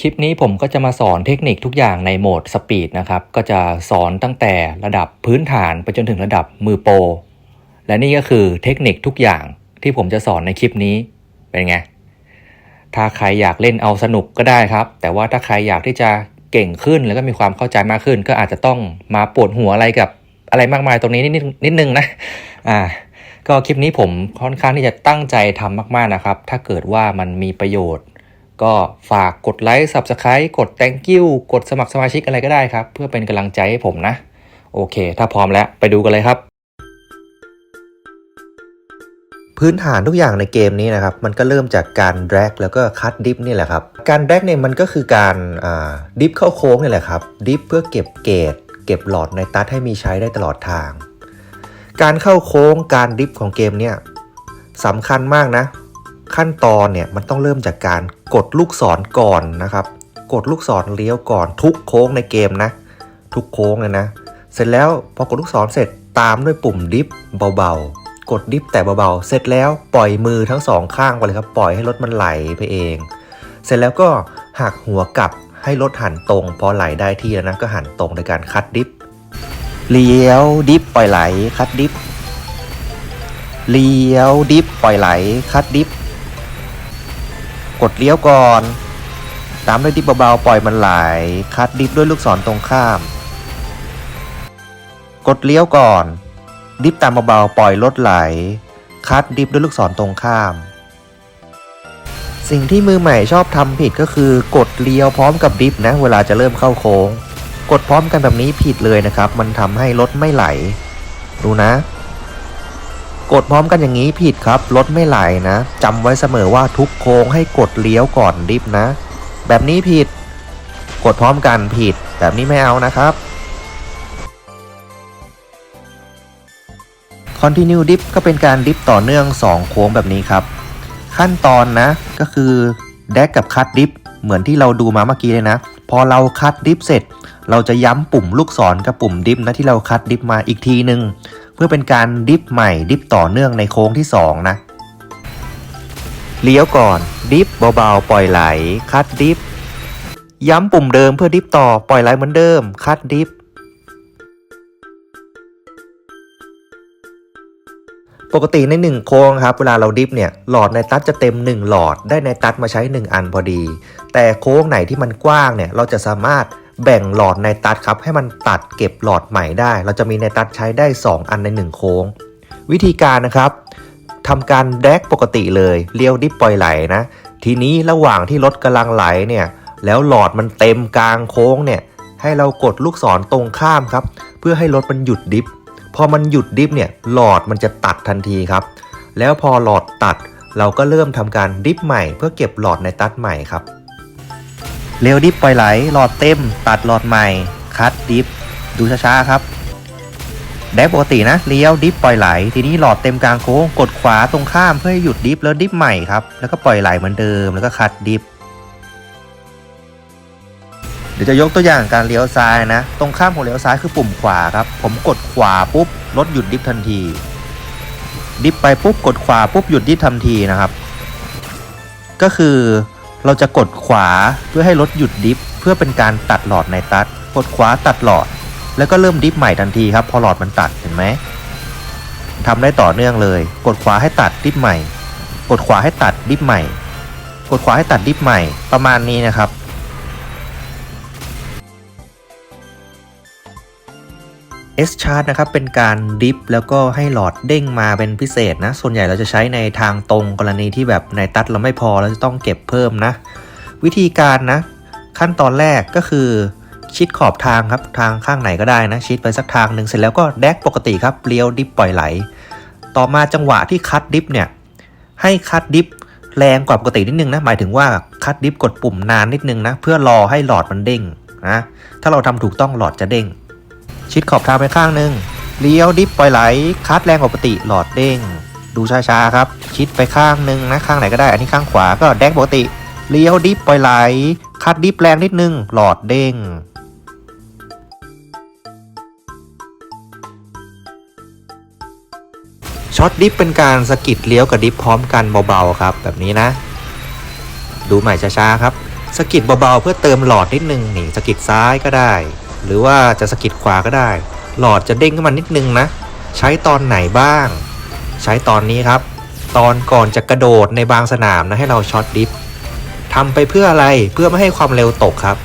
คลิปนี้ผมก็จะมาสอนเทคนิคทุกอย่างในโหมดสปีดนะครับ ก็จะสอนตั้งแต่ระดับพื้นฐานไปจนถึงระดับมือโปร และนี่ก็คือเทคนิคทุกอย่างที่ผมจะสอนในคลิปนี้ เป็นไง ถ้าใครอยากเล่นเอาสนุกก็ได้ครับ แต่ว่าถ้าใครอยากที่จะเก่งขึ้นแล้วก็มีความเข้าใจมากขึ้น ก็อาจจะต้องมาปวดหัวอะไรกับอะไรมากมายตรงนี้นิดนิดนึงนะ อ่า ก็คลิปนี้ผมค่อนข้างที่จะตั้งใจทำมาก ๆนะครับ ถ้าเกิดว่ามันมีประโยชน์ ก็ฝากกดไลค์ Subscribe กด thank you กดสมัครสมาชิกอะไรก็ได้ครับ เพื่อเป็นกำลังใจให้ผมนะ โอเค ถ้าพร้อมแล้วไปดูกันเลยครับ พื้นฐานทุกอย่างในเกมนี้นะครับ มันก็เริ่มจากการ drag แล้วก็คัดดิฟนี่แหละครับ การ drag เนี่ยมันก็คือการดิฟเข้าโค้งนี่แหละครับ ดิฟเพื่อเก็บเกรดเก็บหลอดในตัดให้มีใช้ได้ตลอดทาง การเข้าโค้งการดิฟของเกมเนี่ยสำคัญมากนะ ขั้นตอนเนี่ยมันต้องเริ่มจากการ กดลูกศรก่อนนะครับ กดลูกศรเลี้ยวก่อนทุกโค้งในเกมนะ ทุกโค้งเลยนะ เสร็จแล้วพอกดลูกศรเสร็จตามด้วยปุ่มดิฟเบาๆ กดดิฟแต่เบาๆ เสร็จแล้วปล่อยมือทั้งสองข้างไปเลยครับ ปล่อยให้รถมันไหลไปเอง เสร็จแล้วก็หักหัวกลับให้รถหันตรง พอไหลได้ที่แล้วนะก็หันตรงในการคัดดิฟเลี้ยวดิฟปล่อยไหลคัดดิฟเลี้ยวดิฟปล่อยไหลคัดดิฟ กดเลี้ยวก่อน ตามด้วยดิฟเบาๆปล่อยมันไหลคัดดิฟด้วยลูกศรตรงข้าม กดเลี้ยวก่อน ดิฟตามเบาๆปล่อยรถไหล คัดดิฟด้วยลูกศรตรงข้าม สิ่งที่มือใหม่ชอบทำผิดก็คือกดเลี้ยวพร้อมกับดิฟนะ เวลาจะเริ่มเข้าโค้ง กดพร้อมกันแบบนี้ผิดเลยนะครับ มันทำให้รถไม่ไหล ดูนะ กดพร้อมกันอย่างนี้ผิดครับรถไม่ไหลนะจำไว้เสมอว่าทุกโค้งให้กดเลี้ยวก่อนดิฟนะ แบบนี้ผิด กดพร้อมกันผิด แบบนี้ไม่เอานะครับ Continue Dip ก็เป็นการดิฟต่อเนื่อง 2 โค้งแบบนี้ครับ ขั้นตอนนะก็คือแดกกับคัดดิฟเหมือนที่เราดูมาเมื่อกี้เลยนะ พอเราคัดดิฟเสร็จ เราจะย้ำปุ่มลูกศรกับปุ่มดิฟนะที่เราคัดดิฟมาอีกทีหนึ่ง เพื่อเป็นการดิฟใหม่ดิฟต่อเนื่องในโค้งที่ 2 นะ เลี้ยวก่อนดิฟเบาๆ ปล่อยไหล คัดดิฟ ย้ำปุ่มเดิมเพื่อดิฟต่อปล่อยไหลเหมือนเดิม คัดดิฟ ปกติใน 1 โค้งครับ เวลาเราดิฟเนี่ย หลอดในตัดจะเต็ม 1 หลอด ได้ในตัดมาใช้ 1 อันพอดี แต่โค้งไหนที่มันกว้างเนี่ย เราจะสามารถ แบ่งหลอดในตัดครับ ให้มันตัดเก็บหลอดใหม่ได้ เราจะมีในตัดใช้ได้ 2 อันใน 1 โค้ง วิธีการนะครับทำการแดกปกติเลยเลี้ยวดิฟปล่อยไหลนะ ทีนี้ระหว่างที่รถกำลังไหลเนี่ยแล้วหลอดมันเต็มกลางโค้งเนี่ยให้เรากดลูกศรตรงข้ามครับ เพื่อให้รถมันหยุดดิฟพอมันหยุดดิฟเนี่ยหลอดมันจะตัดทันทีครับ แล้วพอหลอดตัดเราก็เริ่มทำการดิฟใหม่เพื่อเก็บหลอดในตัดใหม่ครับ เร็วดิฟปล่อยไหล หลอดเต็ม ตัดหลอดใหม่ คัดดิฟ ดูช้าๆครับ แดกปกตินะ เลี้ยวดิฟปล่อยไหล ทีนี้หลอดเต็มกลางโค้ง กดขวาตรงข้ามเพื่อให้หยุดดิฟแล้วดิฟใหม่ครับ แล้วก็ปล่อยไหลเหมือนเดิม แล้วก็คัดดิฟ เดี๋ยวจะยกตัวอย่างการเลี้ยวซ้ายนะ ตรงข้ามของเลี้ยวซ้ายคือปุ่มขวาครับ ผมกดขวาปุ๊บ รถหยุดดิฟทันที ดิฟไปปุ๊บ กดขวาปุ๊บ หยุดดิฟทันทีนะครับ ก็คือ เราจะกดขวาเพื่อให้รถหยุดดิฟเพื่อเป็นการตัดหลอดในตัด กดขวาตัดหลอด แล้วก็เริ่มดิฟใหม่ทันทีครับ พอหลอดมันตัดเห็นไหมทำได้ต่อเนื่องเลย กดขวาให้ตัดดิฟใหม่ กดขวาให้ตัดดิฟใหม่ กดขวาให้ตัดดิฟใหม่ประมาณนี้นะครับ S chart นะครับเป็นการดิฟแล้วก็ให้หลอดเด้งมาเป็นพิเศษนะ ส่วนใหญ่เราจะใช้ในทางตรงกรณีที่แบบในตัดเราไม่พอเราจะต้องเก็บเพิ่มนะ วิธีการนะ ขั้นตอนแรกก็คือชิดขอบทางครับทางข้างไหนก็ได้นะ ชิดไปสักทางหนึ่งเสร็จแล้วก็แดกปกติครับเลี้ยวดิฟปล่อยไหล ต่อมาจังหวะที่คัดดิฟเนี่ยให้คัดดิฟแรงกว่าปกตินิดนึงนะหมายถึงว่าคัดดิฟกดปุ่มนานนิดนึงนะเพื่อรอให้หลอดมันเด้งนะถ้าเราทำถูกต้องหลอดจะเด้ง ชิดขอบทางไปข้างหนึ่งเลี้ยวดิฟปล่อยไหลคัดแรงกว่าปกติหลอดเด้ง ดูช้าๆครับ ชิดไปข้างหนึ่งนะข้างไหนก็ได้ อันนี้ข้างขวาก็แดงปกติ เลี้ยวดิฟปล่อยไหล คัดดิฟแรงนิดนึงหลอดเด้งช็อตดิฟเป็นการสกิดเลี้ยวกับดิฟพร้อมกันเบาๆครับ แบบนี้นะ ดูใหม่ช้าๆครับสกิดเบาๆเพื่อเติมหลอดนิดนึงนี่สกิดซ้ายก็ได้ หรือว่าจะสะกิดขวาก็ได้ หลอดจะเด้งขึ้นมานิดนึงนะ ใช้ตอนไหนบ้าง ใช้ตอนนี้ครับ ตอนก่อนจะกระโดดในบางสนามนะให้เราช็อตดิฟทำไปเพื่ออะไรเพื่อไม่ให้ความเร็วตกครับ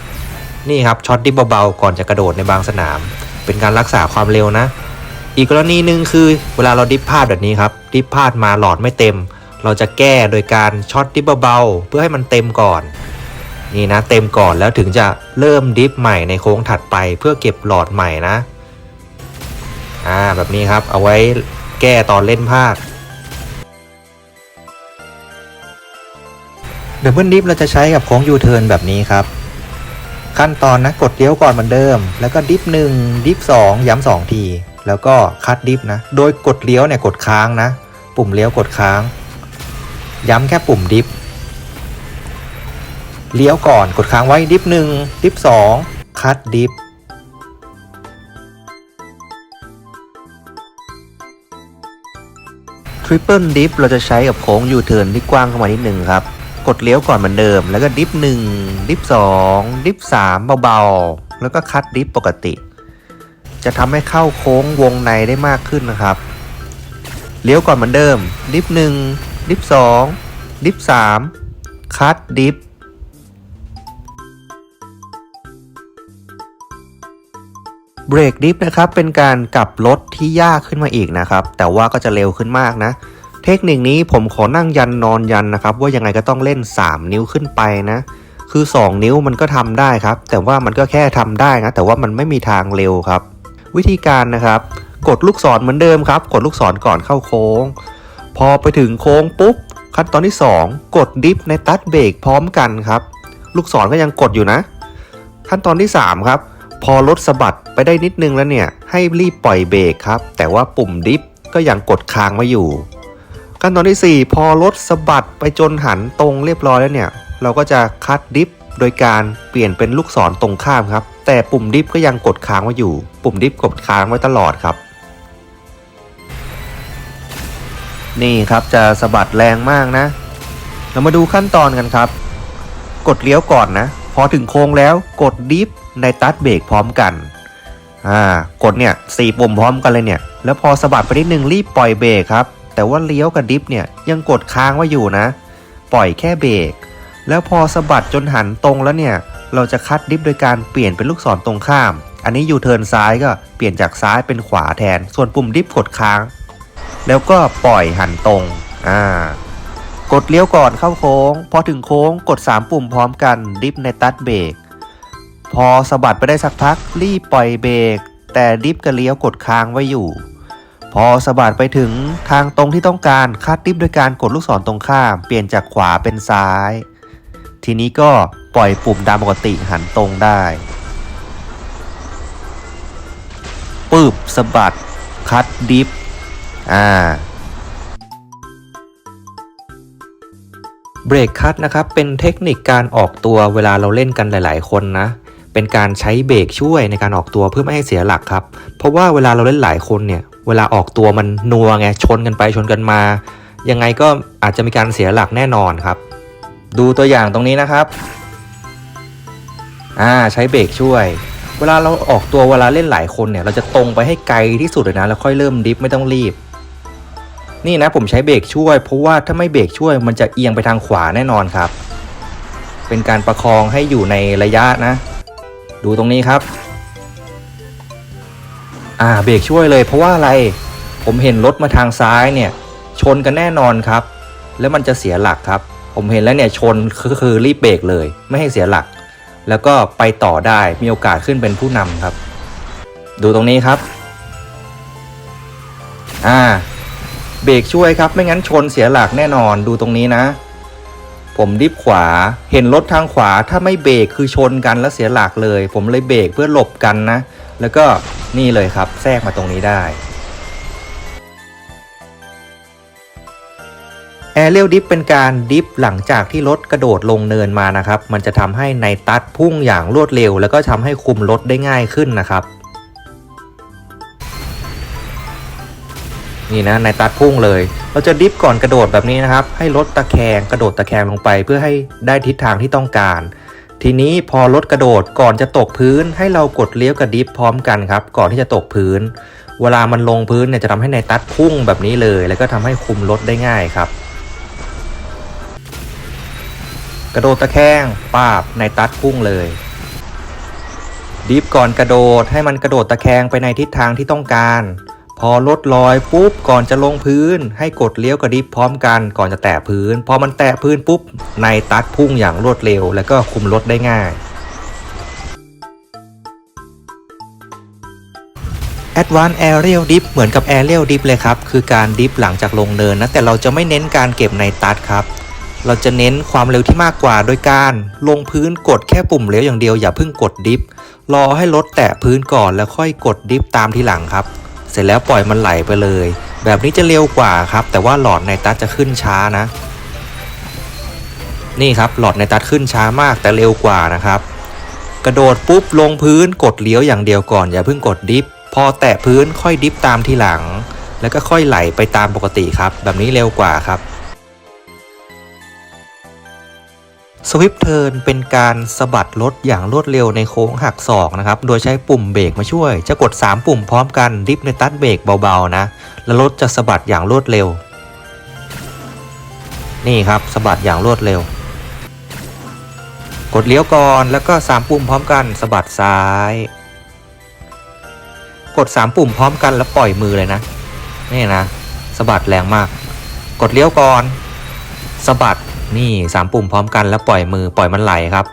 นี่ครับช็อตดิฟเบาๆก่อนจะกระโดดในบางสนาม เป็นการรักษาความเร็วนะ อีกกรณีหนึ่งคือเวลาเราดิฟพลาดแบบนี้ครับดิฟพลาดมาหลอดไม่เต็ม เราจะแก้โดยการช็อตดิฟเบาๆเพื่อให้มันเต็มก่อน นี่นะเต็มก่อนแล้วถึงจะเริ่มดิฟใหม่ในโค้งถัดไปเพื่อเก็บหลอดใหม่นะอ่าแบบนี้ครับเอาไว้แก้ตอนเล่นพลาดดับเบิลดิฟเราจะใช้กับโค้งยูเทิร์นแบบนี้ครับ ขั้นตอนนะกดเลี้ยวก่อนเหมือนเดิม แล้วก็ดิฟหนึ่งดิฟสองย้ำสองที แล้วก็คัดดิฟนะ โดยกดเลี้ยวเนี่ยกดค้างนะ ปุ่มเลี้ยวกดค้าง ย้ำแค่ปุ่มดิฟ เลี้ยวก่อนกดค้างไว้ดิฟหนึ่งดิฟสองคัดดิฟทริปเปิลดิฟเราจะใช้กับโค้งยูเทิร์นที่กว้างเข้ามานิดหนึ่งครับ กดเลี้ยวก่อนเหมือนเดิม แล้วก็ดิฟหนึ่งดิฟสองดิฟสามเบาๆ แล้วก็คัดดิฟปกติ จะทำให้เข้าโค้งวงในได้มากขึ้นนะครับ เลี้ยวก่อนเหมือนเดิม ดิฟหนึ่งดิฟสองดิฟสามคัดดิฟ เบรกดิฟนะครับเป็นการกลับรถที่ยากขึ้นมาอีกนะครับ แต่ว่าก็จะเร็วขึ้นมากนะ เทคนิคนี้ผมขอนั่งยันนอนยันนะครับ ว่ายังไงก็ต้องเล่น 3 นิ้วขึ้นไปนะ คือ 2 นิ้วมันก็ทำได้ครับ แต่ว่ามันก็แค่ทำได้นะ แต่ว่ามันไม่มีทางเร็วครับ วิธีการนะครับ กดลูกศรเหมือนเดิมครับ กดลูกศรก่อนเข้าโค้ง พอไปถึงโค้งปุ๊บขั้นตอนที่ 2 กดดิฟในตัดเบรกพร้อมกันครับ ลูกศรก็ยังกดอยู่นะ ขั้นตอนที่ 3 ครับ พอรถสะบัดไปได้นิดนึงแล้วเนี่ย ให้รีบปล่อยเบรกครับ แต่ว่าปุ่มดิฟก็ยังกดค้างไว้อยู่ ขั้นตอนที่ 4 พอรถสะบัดไปจนหันตรงเรียบร้อยแล้วเนี่ย เราก็จะคัดดิฟโดยการเปลี่ยนเป็นลูกศรตรงข้ามครับ แต่ปุ่มดิฟก็ยังกดค้างไว้อยู่ ปุ่มดิฟกดค้างไว้ตลอดครับ นี่ครับจะสะบัดแรงมากนะ เรามาดูขั้นตอนกันครับ กดเลี้ยวก่อนนะ พอถึงโค้งแล้วกดดิฟ ในตัดเบรกพร้อมกันอ่ากดเนี่ยสี่ปุ่มพร้อมกันเลยเนี่ย แล้วพอสะบัดไปนิดนึงรีบปล่อยเบรกครับ แต่ว่าเลี้ยวกับดิฟเนี่ยยังกดค้างไว้อยู่นะ ปล่อยแค่เบรก แล้วพอสะบัดจนหันตรงแล้วเนี่ย เราจะคัดดิฟโดยการเปลี่ยนเป็นลูกศรตรงข้าม อันนี้ยูเทิร์นซ้ายก็เปลี่ยนจากซ้ายเป็นขวาแทน ส่วนปุ่มดิฟกดค้าง แล้วก็ปล่อยหันตรง อ่ากดเลี้ยวก่อนเข้าโค้ง พอถึงโค้งกด 3 ปุ่มพร้อมกันดิฟในตัดเบรก พอสะบัดไปได้สักพักรีบปล่อยเบรกแต่ดิฟกับเลี้ยวกดค้างไว้อยู่ พอสะบัดไปถึงทางตรงที่ต้องการคัดดิฟโดยการกดลูกศรตรงข้าม เปลี่ยนจากขวาเป็นซ้าย ทีนี้ก็ปล่อยปุ่มตามปกติหันตรงได้ปึบสะบัดคัดดิฟอ่าเบรกคัตนะครับเป็นเทคนิคการออกตัวเวลาเราเล่นกันหลาย ๆ คนนะ เป็นการใช้เบรกช่วยในการออกตัวเพื่อไม่ให้เสียหลักครับ เพราะว่าเวลาเราเล่นหลายคนเนี่ย เวลาออกตัวมันนัวไง ชนกันไปชนกันมา ยังไงก็อาจจะมีการเสียหลักแน่นอนครับ ดูตัวอย่างตรงนี้นะครับ อ่าใช้เบรกช่วย เวลาเราออกตัวเวลาเล่นหลายคนเนี่ย เราจะตรงไปให้ไกลที่สุดเลยนะ แล้วค่อยเริ่มดิฟไม่ต้องรีบ นี่นะผมใช้เบรกช่วย เพราะว่าถ้าไม่เบรกช่วย มันจะเอียงไปทางขวาแน่นอนครับ เป็นการประคองให้อยู่ในระยะนะ ดูตรงนี้ครับ อ่าเบรกช่วยเลย เพราะว่าอะไรผมเห็นรถมาทางซ้ายเนี่ย ชนกันแน่นอนครับ แล้วมันจะเสียหลักครับ ผมเห็นแล้วเนี่ยชนคือคือรีบเบรกเลย ไม่ให้เสียหลัก แล้วก็ไปต่อได้มีโอกาสขึ้นเป็นผู้นำครับ ดูตรงนี้ครับ อ่า เบรกช่วยครับ ไม่งั้นชนเสียหลักแน่นอนดูตรงนี้นะ ผมดิฟขวา เห็นรถทางขวาถ้าไม่เบรกคือชนกันแล้วเสียหลักเลย ผมเลยเบรกเพื่อหลบกันนะ แล้วก็นี่เลยครับแทรกมาตรงนี้ได้แอเรียลดิฟเป็นการดิฟหลังจากที่รถกระโดดลงเนินมานะครับ มันจะทำให้ในตัดพุ่งอย่างรวดเร็ว แล้วก็ทำให้คุมรถได้ง่ายขึ้นนะครับ นี่นะในตัดพุ่งเลย เราจะดิฟก่อนกระโดดแบบนี้นะครับ ให้รถตะแคงกระโดดตะแคงลงไป เพื่อให้ได้ทิศทางที่ต้องการ ทีนี้พอรถกระโดดก่อนจะตกพื้น ให้เรากดเลี้ยวกับดิฟพร้อมกันครับ ก่อนที่จะตกพื้น เวลามันลงพื้นเนี่ยจะทำให้ในตัดพุ่งแบบนี้เลย แล้วก็ทำให้คุมรถได้ง่ายครับ กระโดดตะแคงปาบในตัดพุ่งเลยดิฟก่อนกระโดดให้มันกระโดดตะแคงไปในทิศทางที่ต้องการ พอรถลอยปุ๊บก่อนจะลงพื้น ให้กดเลี้ยวกับดิฟพร้อมกันก่อนจะแตะพื้น พอมันแตะพื้นปุ๊บในตัดพุ่งอย่างรวดเร็ว แล้วก็คุมรถได้ง่าย Advanced Aerial Dip เหมือนกับ Aerial Dip เลยครับ คือการดิฟหลังจากลงเนินนะ แต่เราจะไม่เน้นการเก็บในตัดครับ เราจะเน้นความเร็วที่มากกว่าโดยการลงพื้นกดแค่ปุ่มเลี้ยวอย่างเดียวอย่าเพิ่งกดดิฟรอให้รถแตะพื้นก่อนแล้วค่อยกดดิฟตามทีหลังครับ เสร็จแล้วปล่อยมันไหลไปเลย แบบนี้จะเร็วกว่าครับ แต่ว่าหลอดในตัดจะขึ้นช้านะ นี่ครับหลอดในตัดขึ้นช้ามากแต่เร็วกว่านะครับ กระโดดปุ๊บลงพื้นกดเลี้ยวอย่างเดียวก่อน อย่าเพิ่งกดดิฟพอแตะพื้นค่อยดิฟตามทีหลัง แล้วก็ค่อยไหลไปตามปกติครับ แบบนี้เร็วกว่าครับ สวิปเทิร์นเป็นการสะบัดรถอย่างรวดเร็วในโค้งหักศอกนะครับ โดยใช้ปุ่มเบรกมาช่วย จะกด 3 ปุ่มพร้อมกันดิฟในตัดเบรกเบาๆนะ แล้วรถจะสะบัดอย่างรวดเร็ว นี่ครับสะบัดอย่างรวดเร็ว กดเลี้ยวก่อนแล้วก็ 3 ปุ่มพร้อมกันสะบัดซ้าย กด 3 ปุ่มพร้อมกันแล้วปล่อยมือเลยนะ นี่นะสะบัดแรงมาก กดเลี้ยวก่อนสะบัด นี่ 3 ปุ่มพร้อมกันแล้วปล่อยมือปล่อยมันไหลครับ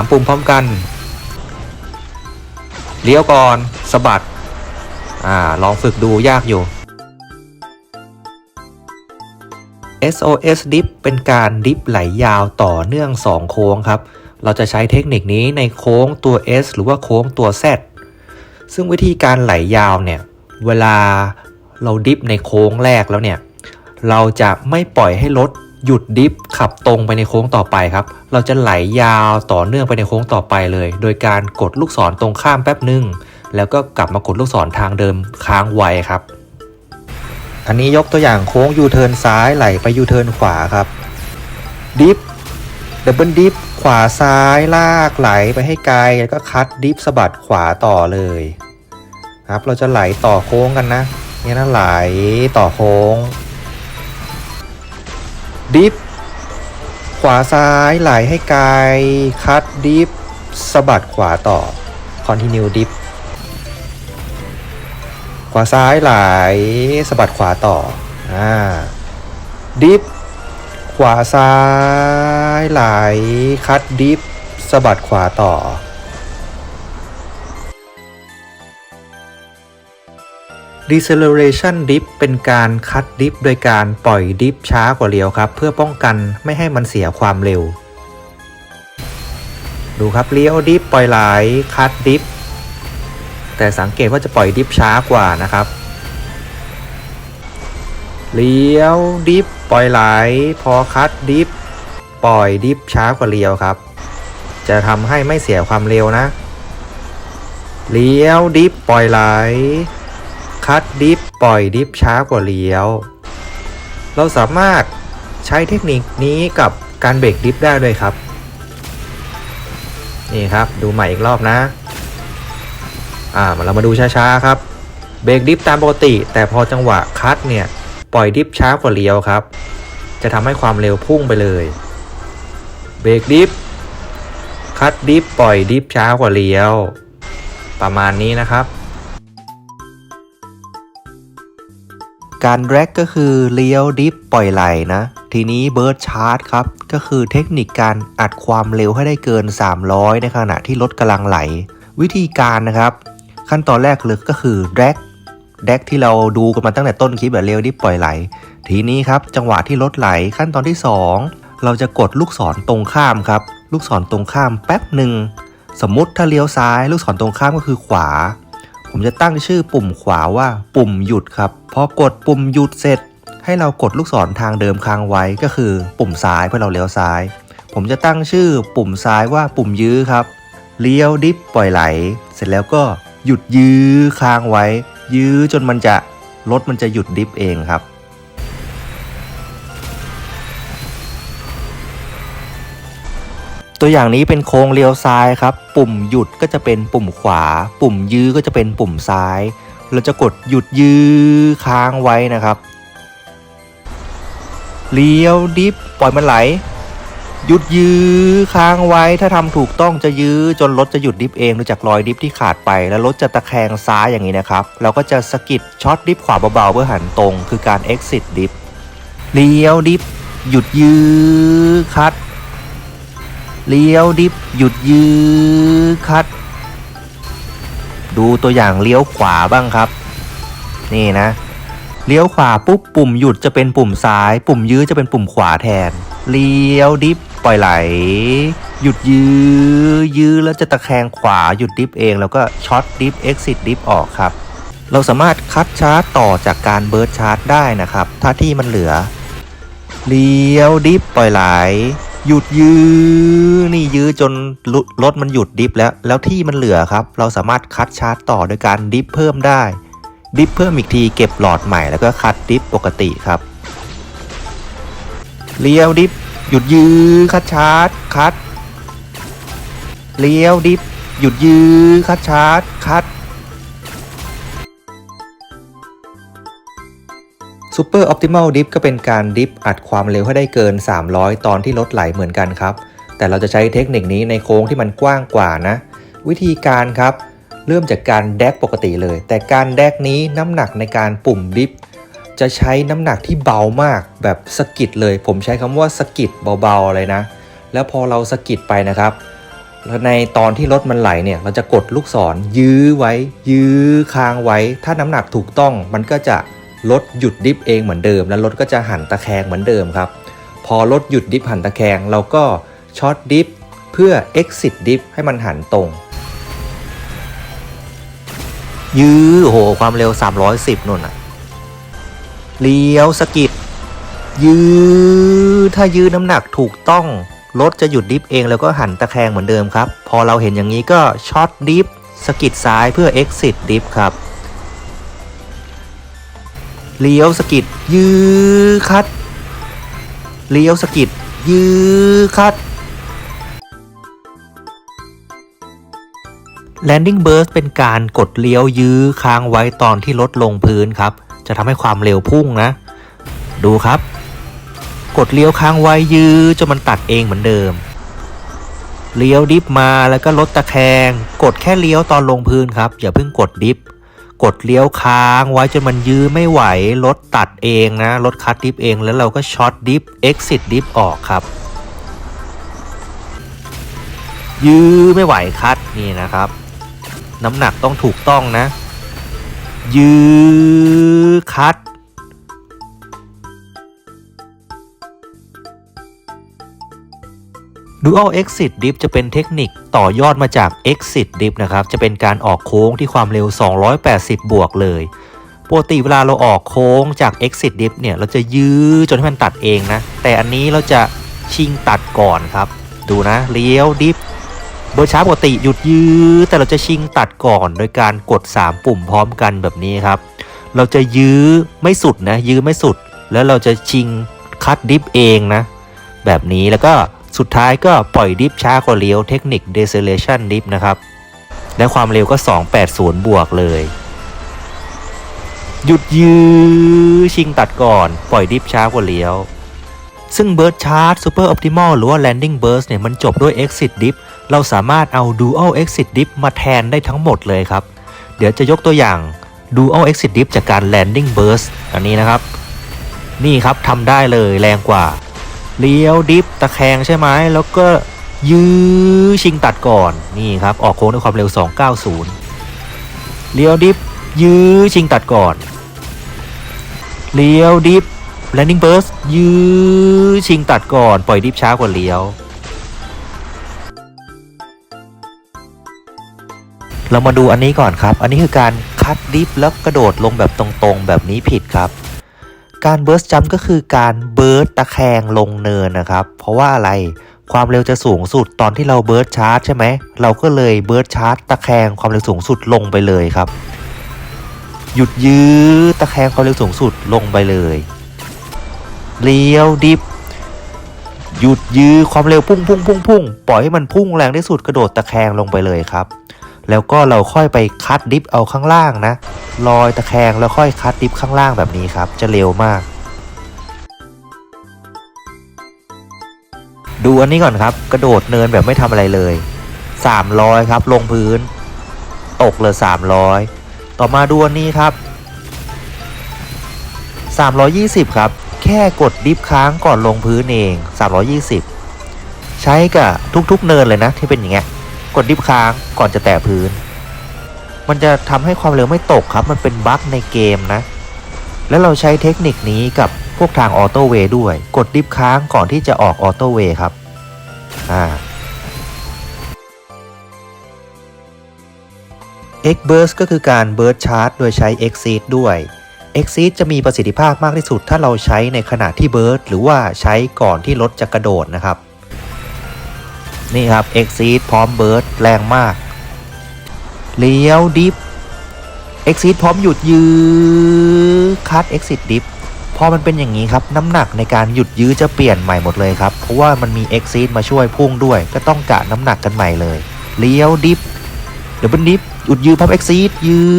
3 ปุ่มพร้อมกัน เลี้ยวก่อนสะบัด อ่า ลองฝึกดูยากอยู่ SOS Dip เป็นการดิฟไหลยาวต่อเนื่อง 2 โค้งครับ เราจะใช้เทคนิคนี้ในโค้งตัว S หรือว่าโค้งตัว Z ซึ่งวิธีการไหลยาวเนี่ย เวลาเราดิฟในโค้งแรกแล้วเนี่ย เราจะไม่ปล่อยให้รถหยุดดิฟขับตรงไปในโค้งต่อไปครับ เราจะไหลยาวต่อเนื่องไปในโค้งต่อไปเลย โดยการกดลูกศรตรงข้ามแป๊บหนึ่งแล้วก็กลับมากดลูกศรทางเดิมค้างไว้ครับ อันนี้ยกตัวอย่างโค้งยูเทิร์นซ้ายไหลไปยูเทิร์นขวาครับดิฟดับเบิลดิฟขวาซ้ายลากไหลไปให้ไกลแล้วก็คัดดิฟสะบัดขวาต่อเลยครับ เราจะไหลต่อโค้งกันนะเนี่ยนะไหลต่อโค้ง ดิฟ ขวาซ้ายไหลให้ไกล คัดดิฟสะบัดขวาต่อ continue ดิฟ ขวาซ้ายไหลสะบัดขวาต่อ อ่า ดิฟ ขวาซ้ายไหล คัดดิฟสะบัดขวาต่อ deceleration dip เป็นการคัดดิฟโดยการปล่อยดิฟช้ากว่าเลี้ยวครับ เพื่อป้องกันไม่ให้มันเสียความเร็ว ดูครับเลี้ยวดิฟปล่อยไหลคัดดิฟแต่สังเกตว่าจะปล่อยดิฟช้ากว่านะครับเลี้ยวดิฟปล่อยไหล พอคัดดิฟปล่อยดิฟช้ากว่าเลี้ยวครับ จะทำให้ไม่เสียความเร็วนะเลี้ยวดิฟปล่อยไหล คัดดิฟปล่อยดิฟช้ากว่าเลี้ยว เราสามารถใช้เทคนิคนี้กับการเบรกดิฟได้ด้วยครับ นี่ครับดูใหม่อีกรอบนะอ่าเรามาดูช้าๆครับเบรกดิฟตามปกติ แต่พอจังหวะคัดเนี่ยปล่อยดิฟช้ากว่าเลี้ยวครับ จะทำให้ความเร็วพุ่งไปเลยเบรกดิฟคัดดิฟปล่อยดิฟช้ากว่าเลี้ยว ประมาณนี้นะครับ การแร็กก็คือเลี้ยวดิฟปล่อยไหลนะ ทีนี้เบิร์ดชาร์จครับ ก็คือเทคนิคการอัดความเร็วให้ได้เกิน 300 ในขณะที่รถกำลังไหล วิธีการนะครับ ขั้นตอนแรกเลยก็คือแร็กแร็กที่เราดูกันมาตั้งแต่ต้นคลิปแบบเลี้ยวดิฟปล่อยไหล ทีนี้ครับจังหวะที่รถไหลขั้นตอนที่ 2 เราจะกดลูกศรตรงข้ามครับ ลูกศรตรงข้ามแป๊บหนึ่งสมมติถ้าเลี้ยวซ้าย ลูกศรตรงข้ามก็คือขวา ผมจะตั้งชื่อปุ่มขวาว่าปุ่มหยุดครับ พอกดปุ่มหยุดเสร็จ ให้เรากดลูกศรทางเดิมค้างไว้ก็คือปุ่มซ้ายเพื่อเราเลี้ยวซ้าย ผมจะตั้งชื่อปุ่มซ้ายว่าปุ่มยื้อครับ เลี้ยวดิฟปล่อยไหล เสร็จแล้วก็หยุดยื้อค้างไว้ ยื้อจนมันจะรถมันจะหยุดดิฟเองครับ ตัวอย่างนี้เป็นโค้งเลี้ยวซ้ายครับ ปุ่มหยุดก็จะเป็นปุ่มขวา ปุ่มยื้อก็จะเป็นปุ่มซ้าย เราจะกดหยุดยื้อค้างไว้นะครับเลี้ยวดิฟปล่อยมันไหล หยุดยื้อค้างไว้ถ้าทำถูกต้องจะยื้อจนรถจะหยุดดิฟเองดูจากรอยดิฟที่ขาดไป แล้วรถจะตะแคงซ้ายอย่างนี้นะครับ เราก็จะสกิดช็อตดิฟขวาเบาๆเพื่อหันตรง คือการ exit ดิฟเลี้ยวดิฟหยุดยื้อคัด เลี้ยวดิฟหยุดยื้อคัด ดูตัวอย่างเลี้ยวขวาบ้างครับ นี่นะ เลี้ยวขวาปุ๊บปุ่มหยุดจะเป็นปุ่มซ้าย ปุ่มยื้อจะเป็นปุ่มขวาแทน เลี้ยวดิฟปล่อยไหล หยุดยื้อยื้อแล้วจะตะแคงขวาหยุดดิฟเอง แล้วก็ช็อตดิฟเอ็กซิสดิฟออกครับ เราสามารถคัดชาร์จต่อจากการเบิร์ดชาร์จได้นะครับ ถ้าที่มันเหลือ เลี้ยวดิฟปล่อยไหล หยุดยื้อนี่ยื้อจนรถมันหยุดดิฟแล้ว แล้วที่มันเหลือครับ เราสามารถคัดชาร์จต่อโดยการดิฟเพิ่มได้ ดิฟเพิ่มอีกทีเก็บหลอดใหม่แล้วก็คัดดิฟปกติครับเลี้ยวดิฟหยุดยื้อคัดชาร์จคัดเลี้ยวดิฟหยุดยื้อคัดชาร์จคัด Super Optimal Dip ก็เป็นการดิฟอัดความเร็วให้ได้เกิน 300 ตอนที่รถไหลเหมือนกันครับ แต่เราจะใช้เทคนิคนี้ในโค้งที่มันกว้างกว่านะ วิธีการครับ เริ่มจากการแดกปกติเลย แต่การแดกนี้น้ำหนักในการปุ่มดิฟจะใช้น้ำหนักที่เบามากแบบสกิดเลย ผมใช้คำว่าสกิดเบาๆเลยนะ แล้วพอเราสกิดไปนะครับในตอนที่รถมันไหลเนี่ยเราจะกดลูกศรยื้อไว้ ยื้อค้างไว้ ถ้าน้ำหนักถูกต้องมันก็จะ รถหยุดดิฟเองเหมือนเดิม แล้วรถก็จะหันตะแคงเหมือนเดิมครับ พอรถหยุดดิฟหันตะแคงเราก็ช็อตดิฟเพื่อ exit ดิฟให้มันหันตรง ยื้อโอ้โหความเร็ว 310นู่นอะเลี้ยวสกิดยื้อถ้ายื้อน้ำหนักถูกต้องรถจะหยุดดิฟเองแล้วก็หันตะแคงเหมือนเดิมครับ พอเราเห็นอย่างนี้ก็ช็อตดิฟสกิดซ้ายเพื่อ exit ดิฟครับ เลี้ยวสกิดยื้อคัด เลี้ยวสกิดยื้อคัด Landing Burst เป็นการกดเลี้ยวยื้อค้างไว้ตอนที่รถลงพื้นครับ จะทำให้ความเร็วพุ่งนะ ดูครับ กดเลี้ยวค้างไว้ยื้อจนมันตัดเองเหมือนเดิม เลี้ยวดิฟมาแล้วก็ลดตะแคง กดแค่เลี้ยวตอนลงพื้นครับ อย่าเพิ่งกดดิฟ กดเลี้ยวค้างไว้จนมันยื้อไม่ไหวรถตัดเองนะรถคัดดิฟเองแล้วเราก็ช็อตดิฟ exit ดิฟออกครับ ยื้อไม่ไหวคัดนี่นะครับ น้ำหนักต้องถูกต้องนะ ยื้อคัด Dual Exit Dip จะเป็นเทคนิคต่อยอดมาจาก Exit Dip นะครับ จะเป็นการออกโค้งที่ความเร็ว 280 บวกเลย ปกติเวลาเราออกโค้งจาก Exit Dip เนี่ย เราจะยื้อจนให้มันตัดเองนะ แต่อันนี้เราจะชิงตัดก่อนครับ ดูนะ เลี้ยวดิฟเบอร์ช้าปกติหยุดยื้อ แต่เราจะชิงตัดก่อน โดยการกด 3 ปุ่มพร้อมกันแบบนี้ครับ เราจะยื้อไม่สุดนะ ยื้อไม่สุด แล้วเราจะชิงคัดดิฟเองนะ แบบนี้แล้วก็ สุดท้ายก็ปล่อยดิฟช้ากว่าเลี้ยวเทคนิค deceleration dip นะครับ และความเร็วก็ 280 บวกเลย หยุดยื้อชิงตัดก่อน ปล่อยดิฟช้ากว่าเลี้ยว ซึ่ง Burst Charge Super Optimal หรือว่า Landing Burst เนี่ยมันจบด้วย Exit Dip เราสามารถเอา Dual Exit Dip มาแทนได้ทั้งหมดเลยครับ เดี๋ยวจะยกตัวอย่าง Dual Exit Dip จากการ Landing Burst อันนี้นะครับ นี่ครับทำได้เลยแรงกว่า เลี้ยวดิฟตะแคงใช่ไหมแล้วก็ยื้อชิงตัดก่อนนี่ครับออกโค้งด้วยความเร็ว 290 เลี้ยวดิฟยื้อชิงตัดก่อน เลี้ยวดิฟ landing burst ยื้อชิงตัดก่อนปล่อยดิฟช้ากว่าเลี้ยว เรามาดูอันนี้ก่อนครับ อันนี้คือการคัดดิฟแล้วกระโดดลงแบบตรงๆ แบบนี้ผิดครับ การเบิร์สจัมก็คือการเบิร์สตะแคงลงเนินนะครับ เพราะว่าอะไรความเร็วจะสูงสุดตอนที่เราเบิร์สชาร์จใช่ไหมเราก็เลยเบิร์สชาร์จตะแคงความเร็วสูงสุดลงไปเลยครับ หยุดยื้อตะแคงความเร็วสูงสุดลงไปเลยเลี้ยวดิฟหยุดยื้อความเร็วพุ่งพุ่งพุ่งพุ่งปล่อยให้มันพุ่งแรงที่สุดกระโดดตะแคงลงไปเลยครับ แล้วก็เราค่อยไปคัดดิฟเอาข้างล่างนะ ลอยตะแคงแล้วค่อยคัดดิฟข้างล่างแบบนี้ครับ จะเร็วมาก ดูอันนี้ก่อนครับ กระโดดเนินแบบไม่ทำอะไรเลย 300 ครับ ลงพื้น ตกเลย300 ต่อมาดูอันนี้ครับ 320 ครับ แค่กดดิฟค้างก่อนลงพื้นเอง 320 ใช้กับทุกๆเนินเลยนะที่เป็นอย่างเงี้ย กดดิฟค้างก่อนจะแตะพื้น มันจะทำให้ความเร็วไม่ตกครับ มันเป็นบั๊กในเกมนะ แล้วเราใช้เทคนิคนี้กับพวกทางออโต้เวย์ด้วย กดดิฟค้างก่อนที่จะออกออโต้เวย์ครับ อ่า X burst ก็คือการ burst charge โดยใช้ exceed ด้วย exceed จะมีประสิทธิภาพมากที่สุดถ้าเราใช้ในขณะที่ burst หรือว่าใช้ก่อนที่รถจะกระโดดนะครับ นี่ครับ exceed พร้อม burst แรงมาก เลี้ยวดิฟ exit พร้อมหยุดยื้อคัด exit dip พอมันเป็นอย่างนี้ครับ น้ำหนักในการหยุดยื้อจะเปลี่ยนใหม่หมดเลยครับ เพราะว่ามันมี exit มาช่วยพุ่งด้วย ก็ต้องกะน้ำหนักกันใหม่เลย เลี้ยวดิฟเดี๋ยวเป็นดิฟหยุดยื้อพับ exit ยื้อ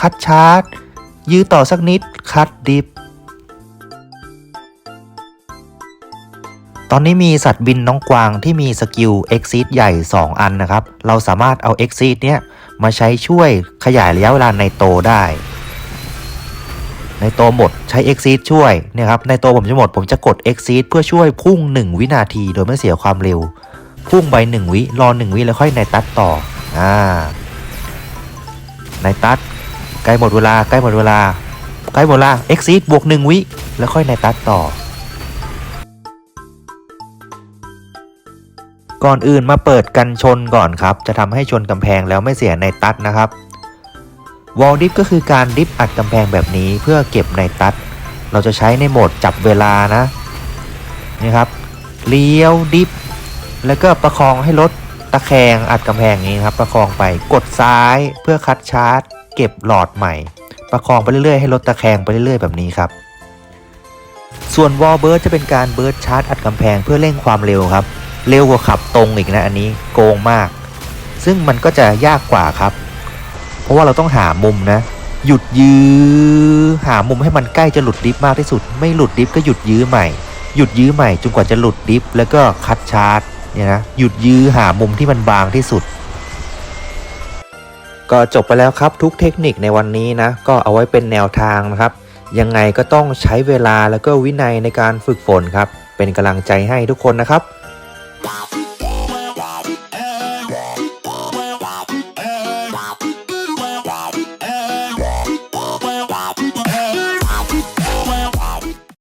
คัดชาร์จยื้อต่อสักนิดคัดดิฟ ตอนนี้มีสัตว์บินน้องกวางที่มีสกิล exit ใหญ่ 2 อันนะครับ เราสามารถเอา exit เนี้ยมาใช้ช่วยขยายระยะเวลาในโตได้ ในโตหมดใช้ exit ช่วยเนี่ยครับในโตผมจะหมดผมจะกด exit เพื่อช่วยพุ่ง 1 วินาทีโดยไม่เสียความเร็ว พุ่งไป 1 วิรอ 1 วิแล้วค่อยในตัดต่ออ่าในตัดใกล้หมดเวลาใกล้หมดเวลาใกล้หมดเวลา exit บวก 1 วิแล้วค่อยในตัดต่อ ก่อนอื่นมาเปิดกันชนก่อนครับ จะทำให้ชนกำแพงแล้วไม่เสียในตัดนะครับวอลดิฟก็คือการดิฟอัดกำแพงแบบนี้เพื่อเก็บในตัด เราจะใช้ในโหมดจับเวลานะนี่ครับเลี้ยวดิฟแล้วก็ประคองให้รถตะแคงอัดกำแพงนี้ครับ ประคองไปกดซ้ายเพื่อคัดชาร์จ เก็บหลอดใหม่ ประคองไปเรื่อยๆให้รถตะแคงไปเรื่อยๆ แบบนี้ครับ ส่วนวอลเบิร์ดจะเป็นการเบิร์ดชาร์จอัดกำแพงเพื่อเร่งความเร็วครับ เร็วกว่าขับตรงอีกนะอันนี้โกงมาก ซึ่งมันก็จะยากกว่าครับ เพราะว่าเราต้องหามุมนะ หยุดยื้อหามุมให้มันใกล้จะหลุดดิฟมากที่สุด ไม่หลุดดิฟก็หยุดยื้อใหม่ หยุดยื้อใหม่จนกว่าจะหลุดดิฟแล้วก็คัดชาร์จเนี่ยนะหยุดยื้อหามุมที่มันบางที่สุด ก็จบไปแล้วครับทุกเทคนิคในวันนี้นะก็เอาไว้เป็นแนวทางนะครับ ยังไงก็ต้องใช้เวลาแล้วก็วินัยในการฝึกฝนครับ เป็นกำลังใจให้ทุกคนนะครับ Wow.